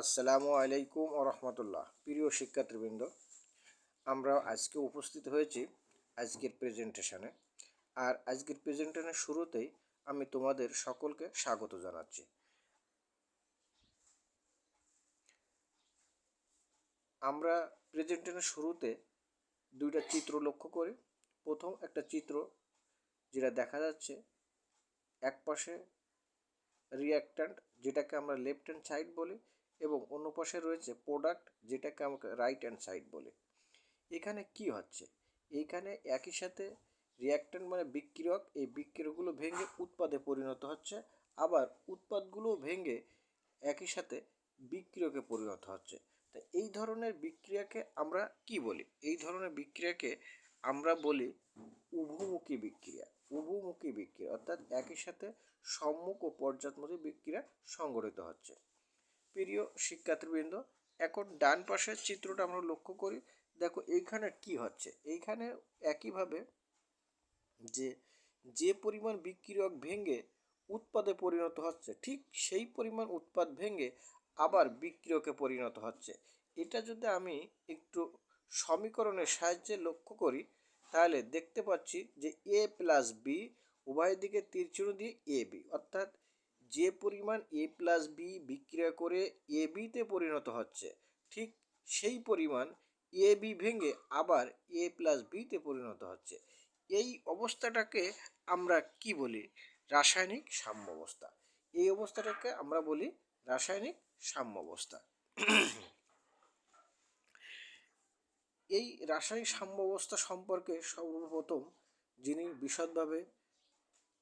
আসসালামু আলাইকুম ও রহমতুল্লাহ। প্রিয় শিক্ষার্থীবৃন্দ আমরা আজকে উপস্থিত হয়েছি আজকের প্রেজেন্টেশনে। আর আজকের প্রেজেন্টেশনের শুরুতেই আমি তোমাদের সকলকে স্বাগত জানাচ্ছি। আমরা প্রেজেন্টেশনের শুরুতে দুইটা চিত্র লক্ষ্য করি। প্রথম একটা চিত্র যেটা দেখা যাচ্ছে, এক পাশে রিয়াক্ট্যান্ট যেটাকে আমরা লেফট হ্যান্ড সাইড বলি এবং অন্য পাশে রয়েছে প্রোডাক্ট যেটাকে আমাকে রাইট হ্যান্ড সাইড বলে। এখানে কি হচ্ছে? এইখানে একই সাথে রিয়াক্ট্যান্ট মানে বিক্রিয়ক, এই বিক্রিয়কগুলো ভেঙে উৎপাদে পরিণত হচ্ছে, আবার উৎপাদগুলো ভেঙে একই সাথে বিক্রিয়কে পরিণত হচ্ছে। তা এই ধরনের বিক্রিয়াকে আমরা কি বলি? এই ধরনের বিক্রিয়াকে আমরা বলি উভমুখী বিক্রিয়া। উভমুখী বিক্রিয়া, অর্থাৎ একই সাথে সম্মুখ ও পর্যায়মুখী বিক্রিয়া সংগঠিত হচ্ছে। প্রিয় শিক্ষার্থীবৃন্দ, এখন ডান পাশের চিত্রটা আমরা লক্ষ্য করি। দেখো, এইখানে কি হচ্ছে? এইখানে একইভাবে যে যে পরিমাণ বিক্রিয়ক ভেঙে উৎপাদে পরিণত হচ্ছে, ঠিক সেই পরিমাণ উৎপাদ ভেঙে আবার বিক্রিয়কে পরিণত হচ্ছে। এটা যদি আমি একটু সমীকরণের সাহায্যে লক্ষ্য করি, তাহলে দেখতে পাচ্ছি যে এ প্লাস বি উভয় দিকে তীর চিহ্ন দিয়ে এ বি অর্থাৎ যে পরিমাণ এ প্লাস বি বিক্রিয়া করে এ বিতে পরিণত হচ্ছে, ঠিক সেই পরিমাণ এ বি ভেঙে আবার এ প্লাস বিতে পরিণত হচ্ছে। এই অবস্থাটাকে আমরা কি বলি? রাসায়নিক সাম্যাবস্থা এই অবস্থাটাকে আমরা বলি রাসায়নিক সাম্যাবস্থা এই রাসায়নিক সাম্যাবস্থা সম্পর্কে সর্বপ্রথম যিনি বিশদভাবে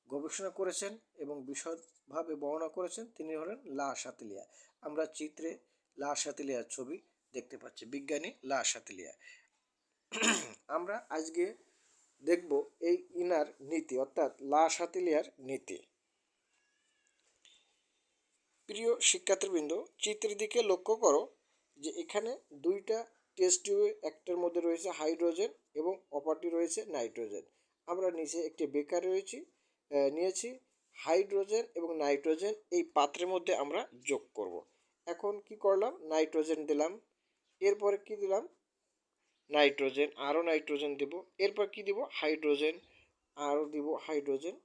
গবেষণা করেছেন এবং বিশদভাবে বর্ণনা করেছেন, তিনি হলেন লা সাতিলিয়া। আমরা চিত্রে লা সাতিলিয়ার ছবি দেখতে পাচ্ছি, বিজ্ঞানী লা সাতিলিয়া। আমরা আজকে দেখব এই ইনার নীতি, অর্থাৎ লা সাতিলিয়ার নীতি। প্রিয় শিক্ষার্থীবৃন্দ, চিত্রের দিকে লক্ষ্য করো যে এখানে দুইটা টেস্ট একটার মধ্যে রয়েছে হাইড্রোজেন এবং অপরটি রয়েছে নাইট্রোজেন। আমরা নিচে একটি বেকার রয়েছি নিয়েছি। হাইড্রোজেন এবং নাইট্রোজেন এই পাত্রের মধ্যে আমরা যোগ করব। এখন কি করলাম? নাইট্রোজেন দিলাম। এরপরে কি দিলাম? নাইট্রোজেন, আরও নাইট্রোজেন দেব। এরপর কি দিব? হাইড্রোজেন, আরও দিব হাইড্রোজেন।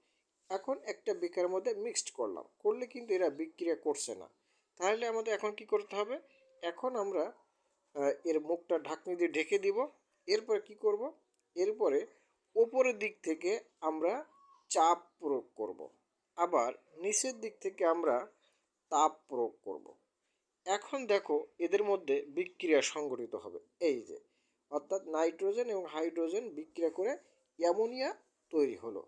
এখন একটা বেকারের মধ্যে মিক্সড করলাম। করলে কিন্তু এরা বিক্রিয়া করছে না। তাহলে আমাদের এখন কি করতে হবে? এখন আমরা এর মুখটা ঢাকনি দিয়ে ঢেকে দিব। এরপরে কি করব? এরপরে ওপরের দিক থেকে আমরা চাপ প্রয়োগ করব। আবার নিচের দিক থেকে আমরা তাপ প্রয়োগ করব। এখন দেখো এদের মধ্যে বিক্রিয়া সংঘটিত হবে এই যে, অর্থাৎ নাইট্রোজেন এবং হাইড্রোজেন বিক্রিয়া করে অ্যামোনিয়া তৈরি হলো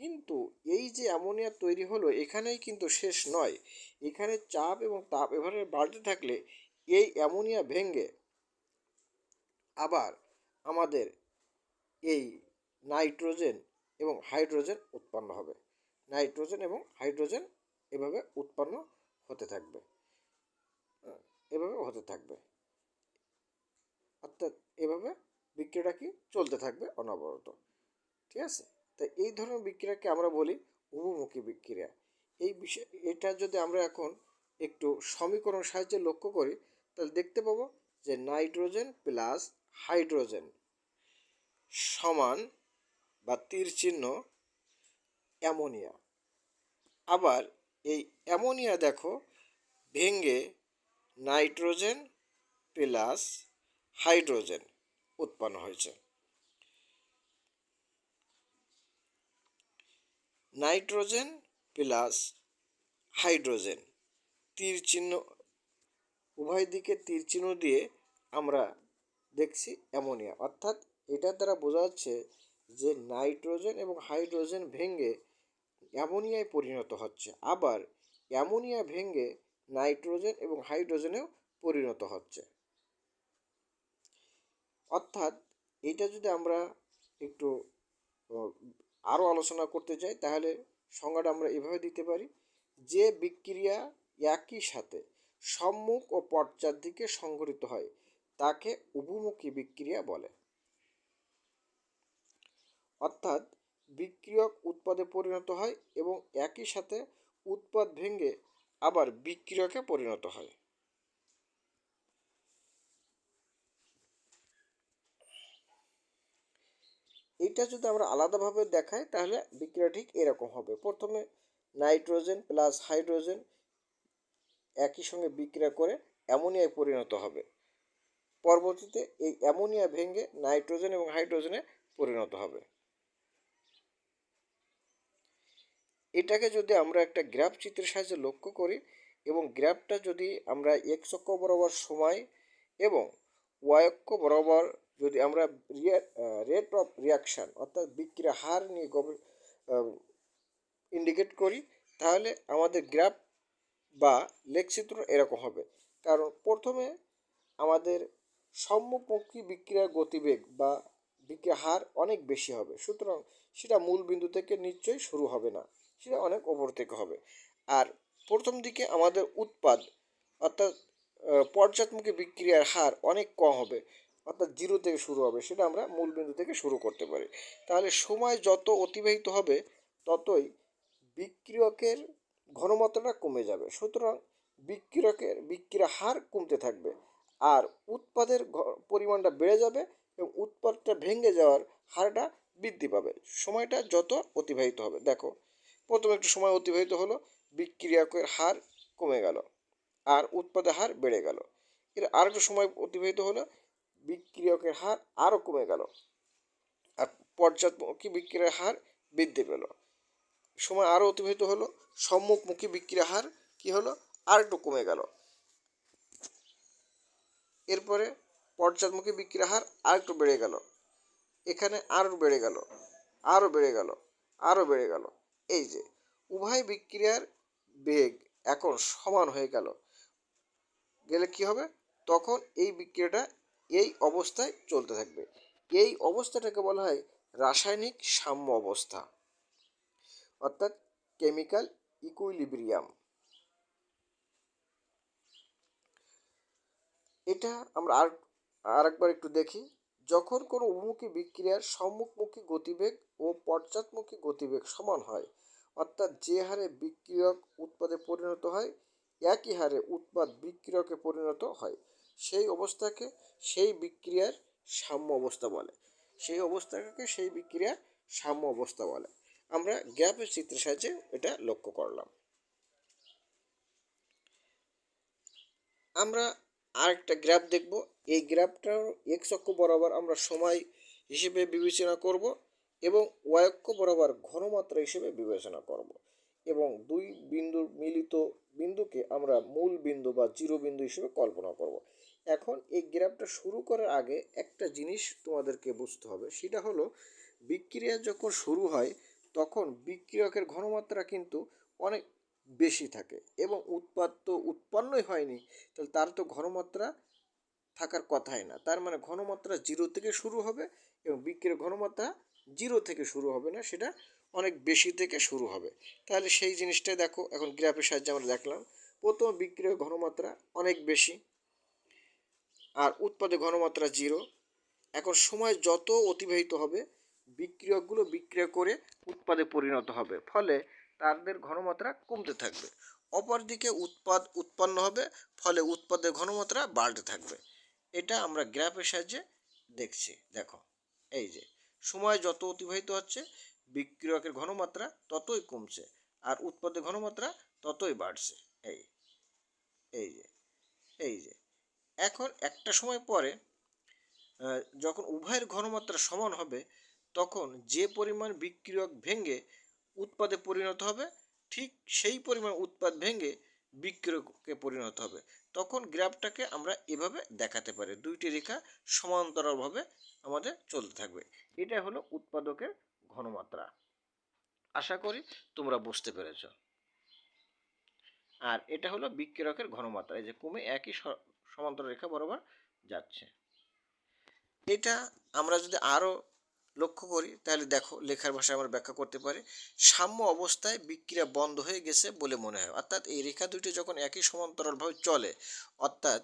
কিন্তু এই যে অ্যামোনিয়া তৈরি হলো, এখানেই কিন্তু শেষ নয় এখানে চাপ এবং তাপ এভাবে বাড়তে থাকলে এই অ্যামোনিয়া ভেঙে আবার আমাদের এই নাইট্রোজেন এবং হাইড্রোজেন উৎপন্ন হবে। নাইট্রোজেন এবং হাইড্রোজেন এভাবে উৎপন্ন হতে থাকবে। এভাবে হতে থাকবে। অর্থাৎ এভাবে বিক্রিয়াটা কি? চলতে থাকবে অনবরত। ঠিক আছে? তাই এই ধরনের বিক্রিয়াকে আমরা বলি উভমুখী বিক্রিয়া। এই বিষয়, এটা যদি আমরা এখন একটু সমীকরণ সাহায্যে লক্ষ্য করি, তাহলে দেখতে পাবো যে নাইট্রোজেন প্লাস হাইড্রোজেন সমান বা তীর চিহ্ন অ্যামোনিয়া। আবার এই অ্যামোনিয়া দেখো ভেঙ্গে নাইট্রোজেন প্লাস হাইড্রোজেন উৎপন্ন হয়েছে। নাইট্রোজেন প্লাস হাইড্রোজেন, তীর চিহ্ন, উভয় দিকে তীর চিহ্ন দিয়ে আমরা দেখছি অ্যামোনিয়া। অর্থাৎ এটার দ্বারা বোঝা যাচ্ছে যে নাইট্রোজেন এবং হাইড্রোজেন ভেঙে অ্যামোনিয়ায় পরিণত হচ্ছে, আবার অ্যামোনিয়া ভেঙে নাইট্রোজেন এবং হাইড্রোজেনেও পরিণত হচ্ছে। অর্থাৎ এটা যদি আমরা একটু আরও আলোচনা করতে চাই, তাহলে সংজ্ঞাটা আমরা এভাবে দিতে পারি। যে বিক্রিয়া একই সাথে সম্মুখ ও পশ্চাৎ দিকে সংঘটিত হয়, তাকে উভমুখী বিক্রিয়া বলে। অর্থাৎ বিক্রিয়ক উৎপাদে পরিণত হয় এবং একই সাথে উৎপাদ ভেঙে আবার বিক্রিয়কে পরিণত হয়। এটা যদি আমরা আলাদাভাবে দেখাই, তাহলে বিক্রিয়া ঠিক এরকম হবে। প্রথমে নাইট্রোজেন প্লাস হাইড্রোজেন একই সঙ্গে বিক্রিয়া করে অ্যামোনিয়ায় পরিণত হবে। পরবর্তীতে এই অ্যামোনিয়া ভেঙে নাইট্রোজেন এবং হাইড্রোজেনে পরিণত হবে। এটাকে যদি আমরা একটা গ্রাফ চিত্রের সাহায্যে লক্ষ্য করি এবং গ্রাফটা যদি আমরা এক্স অক্ষ বরাবর সময় এবং ওয়াই অক্ষ বরাবর যদি আমরা রেট অফ রিয়াকশান অর্থাৎ বিক্রিয়া হার নিয়ে ইন্ডিকেট করি, তাহলে আমাদের গ্রাফ বা লেখচিত্র এরকম হবে। কারণ প্রথমে আমাদের সম্মুখমুখী বিক্রিয়ার গতিবেগ বা বিক্রিয়া হার অনেক বেশি হবে, সুতরাং সেটা মূল বিন্দু থেকে নিশ্চয়ই শুরু হবে না। সেটা অনেক ওপর থেকে হবে। আর প্রথম দিকে আমাদের উৎপাদ, অর্থাৎ পর্যায়মুখী বিক্রিয়ার হার অনেক কম হবে, অর্থাৎ জিরো থেকে শুরু হবে, সেটা আমরা মূল বিন্দু থেকে শুরু করতে পারি। তাহলে সময় যত অতিবাহিত হবে, ততই বিক্রিয়কের ঘনমাত্রাটা কমে যাবে। সুতরাং বিক্রিয়কের, বিক্রিয়া হার কমতে থাকবে। আর উৎপাদের পরিমাণটা বেড়ে যাবে এবং উৎপাদটা ভেঙে যাওয়ার হারটা বৃদ্ধি পাবে। সময়টা যত অতিবাহিত হবে। দেখো প্রথমে একটু সময় অতিবাহিত হলো, বিক্রিয়কের হার কমে গেল আর উৎপাদের হার বেড়ে গেল। এর আর একটু সময় অতিবাহিত হলো, বিক্রিয়কের হার আরও কমে গেল আর পর্যায়মুখী বিক্রিয়ার হার বৃদ্ধি পেল। সময় আরও অতিবাহিত হলো সম্মুখমুখী বিক্রিয়ার হার কী হলো? আর একটু কমে গেল। এরপরে পর্যায়মুখী বিক্রিয়ার হার আর একটু বেড়ে গেল। এখানে আরও বেড়ে গেল, আরও বেড়ে গেল, আরও বেড়ে গেল। এই যে, উভয় বিক্রিয়ার বেগ এখন সমান হয়ে গেল। গেলে কি হবে? তখন এই বিক্রিয়াটা এই অবস্থায় চলতে থাকবে। এই অবস্থাটাকে বলা হয় রাসায়নিক সাম্য অবস্থা, অর্থাৎ কেমিক্যাল ইকুইলিব্রিয়াম এটা আমরা আর, আরেকবার একটু দেখি। যখন কোনো উন্মুখী বিক্রিয়ার সম্মুখমুখী গতিবেগ ও পশ্চাৎমুখী গতিবেগ সমান হয়, অর্থাৎ যে হারে বিক্রিয়ক উৎপাদে পরিণত হয়, একই হারে উৎপাদ বিক্রিয়কে পরিণত হয়। সেই অবস্থাকে সেই বিক্রিয়ার সাম্য অবস্থা বলে। সেই অবস্থাকে সেই বিক্রিয়ার সাম্য অবস্থা বলে। আমরা গ্যাপের চিত্রের সাহায্যে এটা লক্ষ্য করলাম। আমরা আরেকটা গ্রাফ দেখব। এই গ্রাফটার এক্স অক্ষ বরাবর আমরা সময় হিসেবে বিবেচনা করব এবং ওয়াই অক্ষ বরাবর ঘনমাত্রা হিসেবে বিবেচনা করব এবং দুই বিন্দুর মিলিত বিন্দুকে আমরা মূল বিন্দু বা জিরো বিন্দু হিসেবে কল্পনা করব। এখন এই গ্রাফটা শুরু করার আগে একটা জিনিস তোমাদেরকে বুঝতে হবে, সেটা হলো বিক্রিয়া যখন শুরু হয়, তখন বিক্রিয়কের ঘনমাত্রা কিন্তু অনেক বেশি থাকে এবং উৎপাদ তো উৎপন্নই হয়নি, তাহলে তার তো ঘনমাত্রা থাকার কথাই না। তার মানে ঘনমাত্রা জিরো থেকে শুরু হবে এবং বিক্রিয়ার ঘনমাত্রা জিরো থেকে শুরু হবে না, সেটা অনেক বেশি থেকে শুরু হবে। তাহলে সেই জিনিসটাই দেখো, এখন গ্রাফের সাহায্যে আমরা দেখলাম, প্রথম বিক্রিয়ার ঘনমাত্রা অনেক বেশি আর উৎপাদে ঘনমাত্রা জিরো এখন সময় যত অতিবাহিত হবে, বিক্রিয়কগুলো বিক্রিয়া করে উৎপাদে পরিণত হবে। ফলে তাদের ঘনমাত্রা কমতে থাকবে। অপরদিকে উৎপাদ উৎপন্ন হবে, ফলে উৎপাদের ঘনমাত্রা বাড়তে থাকবে। এটা আমরা গ্রাফের সাহায্যে দেখছি। দেখো, এই যে, সময় যত অতিবাহিত হচ্ছে, বিক্রিয়কের ঘনমাত্রা ততই কমছে, আর উৎপাদের ঘনমাত্রা ততই বাড়ছে। এই এই যে এই যে, এখন একটা সময় পরে যখন উভয়ের ঘনমাত্রা সমান হবে, তখন যে পরিমাণ বিক্রিয়ক ভেঙে উৎপাদে পরিণত হবে, ঠিক সেই পরিমাণ উৎপাদ ভেঙে বিক্রিয়কে পরিণত হবে। তখন গ্রাফটাকে আমরা এভাবে দেখাতে পারি। দুইটি রেখা সমান্তরালভাবে আমাদের চলতে থাকবে। এটা হলো উৎপাদকের ঘনমাত্রা। আশা করি তোমরা বুঝতে পেরেছ। আর এটা হলো বিক্রিয়কের ঘনমাত্রা। এই যে কমে একই সমান্তরাল রেখা বরাবর যাচ্ছে। এটা আমরা যদি আরও লক্ষ্য করি, তাহলে দেখো লেখার ভাষায় আমরা ব্যাখ্যা করতে পারি। সাম্য অবস্থায় বিক্রিয়া বন্ধ হয়ে গেছে বলে মনে হয়। অর্থাৎ এই রেখা দুটি যখন একই সমান্তরালভাবে চলে, অর্থাৎ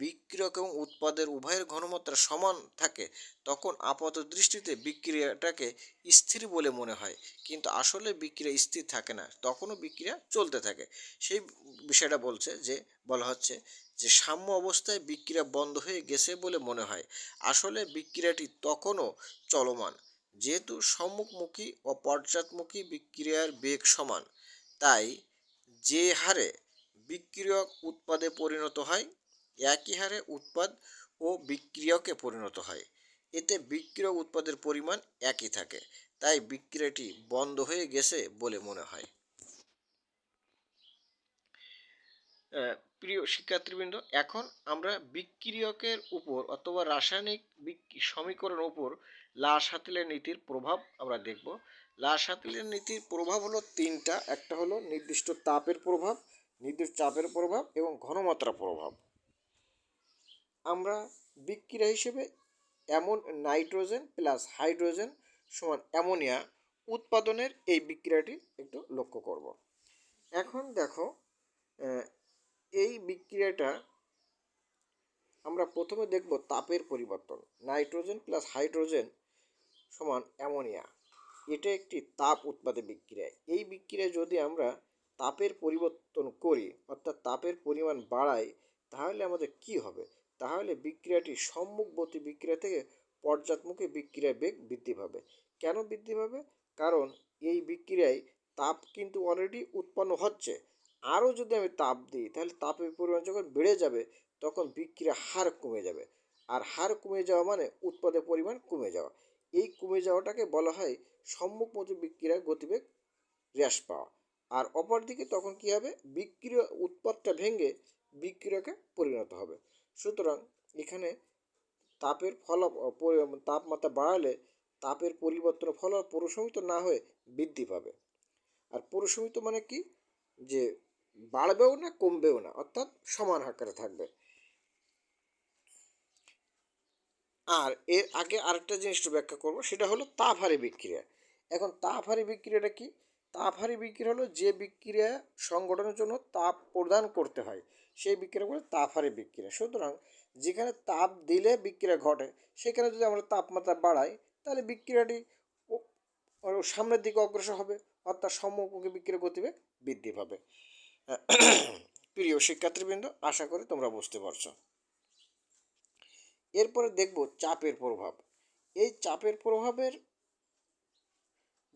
বিক্রিয়ক এবং উৎপাদের উভয়ের ঘনমাত্রা সমান থাকে, তখন আপাত দৃষ্টিতে বিক্রিয়াটাকে স্থির বলে মনে হয়। কিন্তু আসলে বিক্রিয়া স্থির থাকে না, তখনও বিক্রিয়া চলতে থাকে। সেই বিষয়টা বলছে যে, বলা হচ্ছে যে, সাম্য অবস্থায় বিক্রিয়া বন্ধ হয়ে গেছে বলে মনে হয়। আসলে বিক্রিয়াটি তখনও চলমান, যেহেতু সম্মুখমুখী ও পশ্চাৎমুখী বিক্রিয়ার বেগ সমান। তাই যে হারে বিক্রিয়ক উৎপাদে পরিণত হয় একই হারে উৎপাদ ও বিক্রিয়কে পরিণত হয়। এতে বিক্রিয় উৎপাদের পরিমাণ একই থাকে। তাই বিক্রিয়াটি বন্ধ হয়ে গেছে বলে মনে হয়। প্রিয় শিক্ষার্থীবৃন্দ, এখন আমরা বিক্রিয়কের উপর অথবা রাসায়নিক সমীকরণের উপর লাশ হাতিলের নীতির প্রভাব আমরা দেখব। লাশ হাতিলের নীতির প্রভাব হলো তিনটা। একটা হলো নির্দিষ্ট তাপের প্রভাব, নির্দিষ্ট চাপের প্রভাব এবং ঘনমাত্রা প্রভাব। আমরা বিক্রিয়া হিসেবে এমন নাইট্রোজেন প্লাস হাইড্রোজেন সমান অ্যামোনিয়া উৎপাদনের এই বিক্রিয়াটি একটু লক্ষ্য করব। এখন দেখো এই বিক্রিয়াটা আমরা প্রথমে দেখব তাপের পরিবর্তন। নাইট্রোজেন প্লাস হাইড্রোজেন সমান অ্যামোনিয়া, এটা একটি তাপ উৎপাদে বিক্রিয়া। এই বিক্রিয়ায় যদি আমরা তাপের পরিবর্তন করি, অর্থাৎ তাপের পরিমাণ বাড়াই, তাহলে আমাদের কি হবে? তাহলে বিক্রিয়াটি সম্মুখবর্তী বিক্রিয়া থেকে পর্যাতমুখী বিক্রিয়ার বেগ বৃদ্ধি পাবে। কেন বৃদ্ধি পাবে? কারণ এই বিক্রিয়ায় তাপ কিন্তু অলরেডি উৎপন্ন হচ্ছে। আরও যদি আমি তাপ দিই, তাহলে তাপের পরিমাণ যখন বেড়ে যাবে, তখন বিক্রিয়ার হার কমে যাবে। আর হার কমে যাওয়া মানে উৎপাদের পরিমাণ কমে যাওয়া। এই কমে যাওয়াটাকে বলা হয় সম্মুখমুখী বিক্রিয়ার গতিবেগ হ্রাস পাওয়া। আর অপরদিকে তখন কি হবে? বিক্রিয়া উৎপাদটা ভেঙে বিক্রিয়াকে পরিণত হবে। সুতরাং এখানে তাপের ফল তাপমাত্রা বাড়ালে তাপের পরিবর্তন ফল প্রশমিত না হয়ে বৃদ্ধি পাবে। আর প্রশমিত মানে কি? যে বাড়বেও না, কমবেও না, অর্থাৎ সমান আকারে থাকবে। আর এর আগে আরেকটা জিনিসটা ব্যাখ্যা করব, সেটা হলো তাপহারী বিক্রিয়া। এখন তাপহারী বিক্রিয়াটা কি? তাপহারী বিক্রিয়া হলো যে বিক্রিয়া সংগঠনের জন্য তাপ প্রদান করতে হয়। সেই বিক্রিয়া বলে তাপহারী বিক্রিয়া। সুতরাং যেখানে তাপ দিলে বিক্রিয়া ঘটে, সেখানে যদি আমরা তাপমাত্রা বাড়াই, তাহলে বিক্রিয়াটি সামনের দিকে অগ্রসর হবে, অর্থাৎ সম্মুখমুখী বিক্রিয়া গতিবেগ বৃদ্ধি পাবে। প্রিয় শিক্ষার্থীবৃন্দ, আশা করি তোমরা বুঝতে পারছ। এরপরে দেখব চাপের প্রভাব। এই চাপের প্রভাবের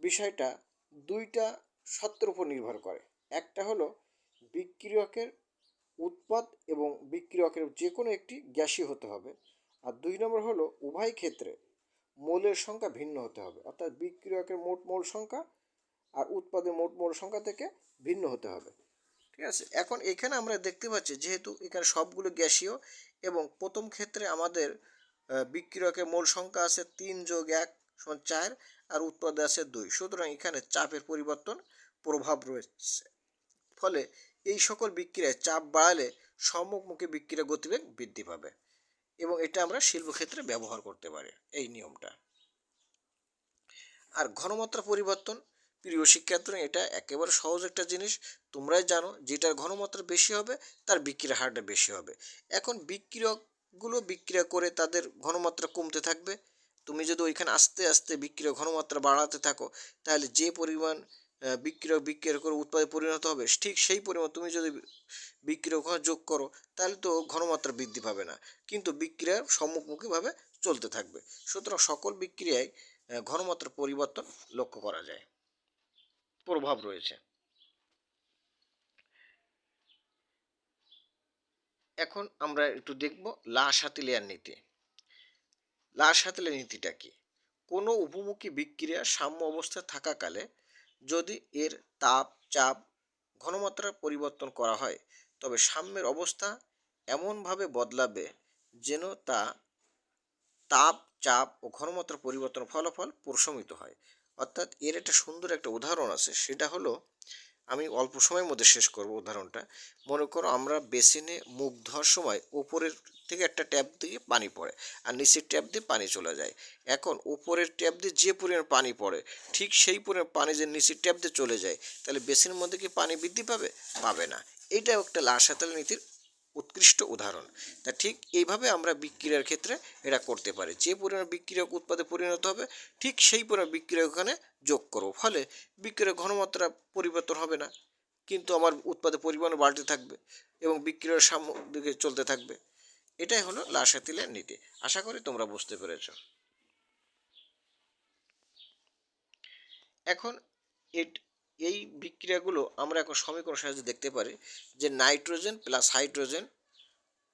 বিষয়টা দুইটা সত্যের উপর নির্ভর করে। একটা হলো বিক্রিয়কের উৎপাদ এবং বিক্রিয়কের যে কোনো একটি গ্যাসই হতে হবে। আর দুই নম্বর হলো উভয় ক্ষেত্রে মোলের সংখ্যা ভিন্ন হতে হবে। অর্থাৎ বিক্রিয়কের মোট মোল সংখ্যা আর উৎপাদের মোট মোল সংখ্যা থেকে ভিন্ন হতে হবে। ঠিক আছে? এখন এখানে আমরা দেখতে পাচ্ছি যেহেতু এখানে সবগুলো গ্যাসীয় এবং প্রথম ক্ষেত্রে আমাদের বিক্রিয়কের মোল সংখ্যা আছে তিন যোগ এক সমান চার আর উৎপাদে আছে দুই। সুতরাং এখানে চাপের পরিবর্তন প্রভাব রয়েছে। ফলে এই সকল বিক্রিয়ায় চাপ বাড়ালে সম্মুখমুখী বিক্রিয়া গতিবেগ বৃদ্ধি পাবে এবং এটা আমরা শিল্পক্ষেত্রে ব্যবহার করতে পারি এই নিয়মটা। আর ঘনমাত্রা পরিবর্তন, প্রিয় শিক্ষার্থী এটা একেবারে সহজ একটা জিনিস। তোমরাই জানো, যেটার ঘনমাত্রা বেশি হবে, তার বিক্রিয়া হারটা বেশি হবে। এখন বিক্রিয়কগুলো বিক্রিয়া করে তাদের ঘনমাত্রা কমতে থাকবে। তুমি যদি ওইখানে আস্তে আস্তে বিক্রিয়া ঘনমাত্রা বাড়াতে থাকো, তাহলে যে পরিমাণ বিক্রিয়া করে উৎপাদে পরিণত হবে। ঠিক সেই পরিমাণ তুমি যদি বিক্রিয়ক যোগ করো, তাহলে তো ঘনমাত্রা বৃদ্ধি পাবে না। কিন্তু বিক্রিয়া সম্মুখমুখীভাবে চলতে থাকবে। সুতরাং সকল বিক্রিয়ায় ঘনমাত্রার পরিবর্তন লক্ষ্য করা যায়। প্রভাব রয়েছে। এখন আমরা একটু দেখব লাশ হাতিলিয়ার নীতি। লাশ হাতিলের নীতিটা কি? কোনো উপমুখী বিক্রিয়া সাম্য অবস্থায় থাকাকালে যদি এর তাপ, চাপ, ঘনমাত্রার পরিবর্তন করা হয়, তবে সাম্যের অবস্থা এমনভাবে বদলাবে যেন তা তাপ, চাপ ও ঘনমাত্রার পরিবর্তন ফলাফল প্রশমিত হয়। অর্থাৎ এর একটা সুন্দর একটা উদাহরণ আছে, সেটা হলো, আমি অল্প সময়ের মধ্যে শেষ করব উদাহরণটা। মনে করো আমরা বেসিনে মুখ ধোয়ার সময় উপরের থেকে একটা ট্যাপ দিয়ে পানি পড়ে আর নিচের ট্যাপ দিয়ে পানি চলে যায়। এখন উপরের ট্যাপ দিয়ে যে পরিমাণ পানি পড়ে, ঠিক সেই পরিমাণ পানি যে নিচের ট্যাপ দিয়ে চলে যায়, তাহলে বেসিনের মধ্যে কি পানি বৃদ্ধি পাবে? পাবে না। এইটাও একটা লাশাতাল নীতির উৎকৃষ্ট উদাহরণ। তা ঠিক এইভাবে আমরা বিক্রিয়ার ক্ষেত্রে এটা করতে পারি। যে পরিমাণ বিক্রিয়ক উৎপাদে পরিণত হবে, ঠিক সেই পরিমাণ বিক্রিয়ক ওখানে যোগ করব। ফলে বিক্রিয়ার ঘনমাত্রা পরিবর্তন হবে না। কিন্তু আমার উৎপাদের পরিমাণ বাড়তে থাকবে এবং বিক্রিয়ার সাম্য দিকে চলতে থাকবে। এটাই হলো লাশাতিলের নীতি। আশা করি তোমরা বুঝতে পেরেছ। এখন এই বিক্রিয়াগুলো আমরা এখন সমীকরণ সাহায্যে দেখতে পারি যে নাইট্রোজেন প্লাস হাইড্রোজেন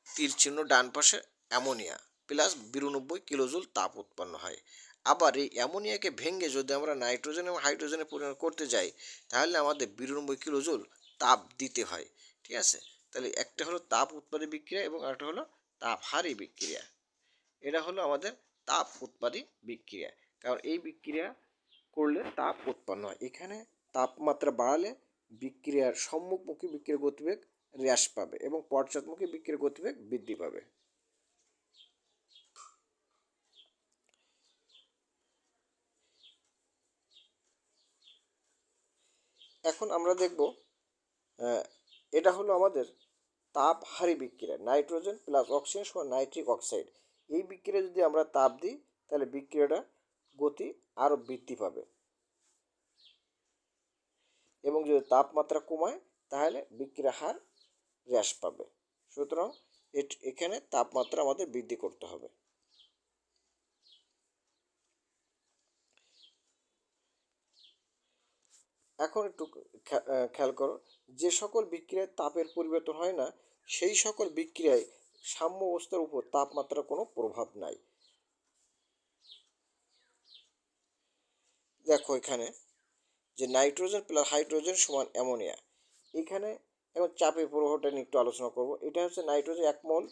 তীর চিহ্ন ডান পাশে অ্যামোনিয়া প্লাস বিরানব্বই কিলোজুল তাপ উৎপন্ন হয়। আবার এই অ্যামোনিয়াকে ভেঙে যদি আমরা নাইট্রোজেন এবং হাইড্রোজেনে পরিণত করতে যাই, তাহলে আমাদের বিরানব্বই কিলোজুল তাপ দিতে হয়। ঠিক আছে? তাহলে একটা হলো তাপ উৎপাদী বিক্রিয়া এবং একটা হলো তাপহারী বিক্রিয়া। এটা হলো আমাদের তাপ উৎপাদী বিক্রিয়া। কারণ এই বিক্রিয়া করলে তাপ উৎপন্ন হয়। এখানে তাপমাত্রা বাড়ালে বিক্রিয়ার সম্মুখমুখী বিক্রিয়ার গতিবেগ হ্রাস পাবে এবং পশ্চাৎমুখী বিক্রিয়ার গতিবেগ বৃদ্ধি পাবে। এখন আমরা দেখব এটা হলো আমাদের তাপহারী বিক্রিয়া নাইট্রোজেন প্লাস অক্সিজেন সমান নাইট্রিক অক্সাইড এই বিক্রিয়া যদি আমরা তাপ দিই, তাহলে বিক্রিয়াটা গতি আরও বৃদ্ধি পাবে। এবং যদি তাপমাত্রা কমায়, তাহলে বিক্রিয়া হার হ্রাস পাবে। সুতরাং এখানে তাপমাত্রা আমাদের বৃদ্ধি করতে হবে। এখন একটু খেয়াল করো। যে সকল বিক্রিয়ায় তাপের পরিবর্তন হয় না সেই সকল বিক্রিয়ায় সাম্য অবস্থার উপর তাপমাত্রার কোনো প্রভাব নাই। দেখো এখানে যে নাইট্রোজেন প্লাস হাইড্রোজেন সমান অ্যামোনিয়া। এখানে এখন চাপের প্রভাবটা নিয়ে একটু আলোচনা করব। এটা হচ্ছে নাইট্রোজেন এক মোল,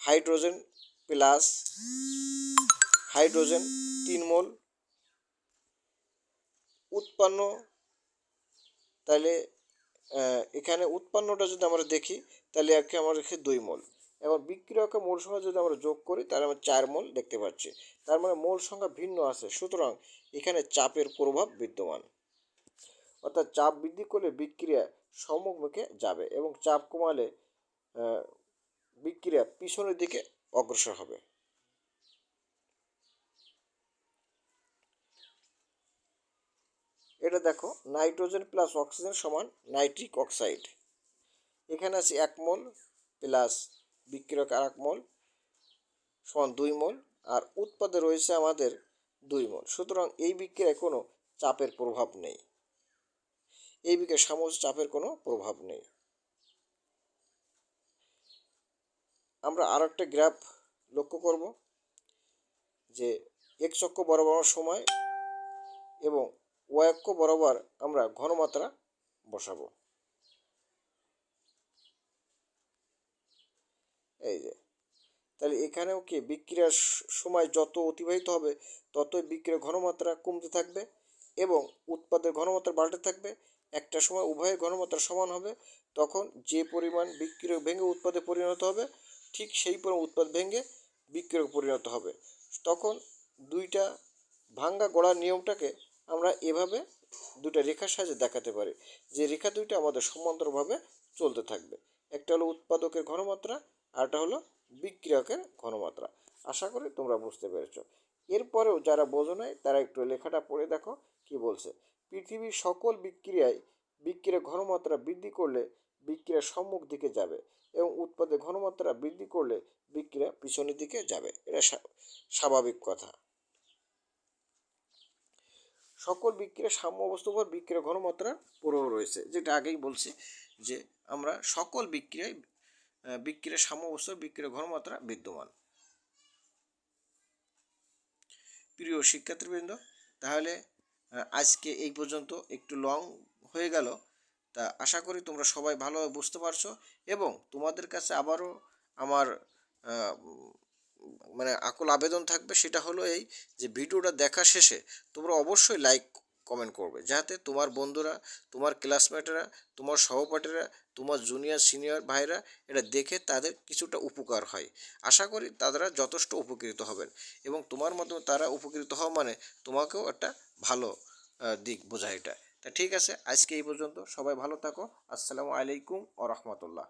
হাইড্রোজেন প্লাস হাইড্রোজেন তিন মোল। উৎপন্ন, তাহলে এখানে উৎপন্নটা যদি আমরা দেখি তাহলে একে আমরা রেখে দুই মোল। এবং বিক্রিয়কের মোল সংখ্যা যদি আমরা যোগ করি, তাহলে আমরা চার মোল দেখতে পাচ্ছি। তার মানে মোল সংখ্যা ভিন্ন আছে, সুতরাং এখানে চাপের প্রভাব বিদ্যমান। অর্থাৎ চাপ বৃদ্ধি করলে বিক্রিয়া সম্মুখমুখে যাবে এবং চাপ কমালে বিক্রিয়া পিছনের দিকে অগ্রসর হবে। এটা দেখো, নাইট্রোজেন প্লাস অক্সিজেন সমান নাইট্রিক অক্সাইড। এখানে আছে এক মোল প্লাস বিক্রিয়ক আর এক মোল সমান দুই মোল, আর উৎপাদে রয়েছে আমাদের দুই মোল। সুতরাং এই বিক্রিয়ায় কোনো চাপের প্রভাব নেই। এই বিক্রিয়ায় সামগ্রিক চাপের কোনো প্রভাব নেই। আমরা আর একটা গ্রাফ লক্ষ্য করব, যে এক চক্র বরাবর সময় এবং ওয়াক্য বরাবর আমরা ঘনমাত্রা বসাবো। এই যে। তাহলে এখানেও কি বিক্রিয়ার সময় যত অতিবাহিত হবে, ততই বিক্রিয়ার ঘনমাত্রা কমতে থাকবে এবং উৎপাদের ঘনমাত্রা বাড়তে থাকবে। একটা সময় উভয়ের ঘনমাত্রা সমান হবে, তখন যে পরিমাণ বিক্রিয়ক ভেঙে উৎপাদে পরিণত হবে, ঠিক সেই পরিমাণ উৎপাদ ভেঙে বিক্রিয়ক পরিণত হবে। তখন দুইটা ভাঙ্গা গড়ার নিয়মটাকে আমরা এভাবে দুটো রেখার সাহায্যে দেখাতে পারি, যে রেখা দুইটা আমাদের সমান্তরভাবে চলতে থাকবে। একটা হলো উৎপাদকের ঘনমাত্রা আর একটা হলো বিক্রিয়কের ঘনমাত্রা। আশা করি তোমরা বুঝতে পেরেছ। এরপরেও যারা বোঝো নাই, তারা একটু লেখাটা পড়ে দেখো কি বলছে। পৃথিবীর সকল বিক্রিয়ায় বিক্রিয়ার ঘনমাত্রা বৃদ্ধি করলে বিক্রিয়া সম্মুখ দিকে যাবে এবং উৎপাদের ঘনমাত্রা বৃদ্ধি করলে বিক্রিয়া পিছনের দিকে যাবে। এটা স্বা- স্বাভাবিক কথা। সকল বিক্রিয়ার সাম্য অবস্থার উপর বিক্রিয়ার ঘনমাত্রার প্রভাব রয়েছে। যেটা আগেই বলছি যে আমরা সকল বিক্রিয়ায় আহ, বিক্রিয়ার সাম্য অবস্থার বিক্রিয়ার ঘনমাত্রা বিদ্যমান। প্রিয় শিক্ষার্থীবৃন্দ তাহলে আজকে এই পর্যন্ত একটু লং হয়ে গেল। তা আশা করি তোমরা সবাই ভালোভাবে বুঝতে পারছ এবং তোমাদের কাছে আবারও আমার মানে আকুল আবেদন থাকবে। সেটা হলো এই যে ভিডিওটা দেখা শেষে তোমরা অবশ্যই লাইক কমেন্ট করবে। যাতে তোমার বন্ধুরা, তোমার ক্লাসমেটরা তোমার সহপাঠীরা, তোমার জুনিয়র সিনিয়র ভাইরা এটা দেখে তাদের কিছুটা উপকার হয়। আশা করি তারা যথেষ্ট উপকৃত হবেন এবং তোমার মাধ্যমে তারা উপকৃত হওয়া মানে তোমাকেও একটা ভালো দিক বোঝায় এটা। তা ঠিক আছে, আজকে এই পর্যন্ত। সবাই ভালো থাকো। আসসালামু আলাইকুম ও রহমতুল্লাহ।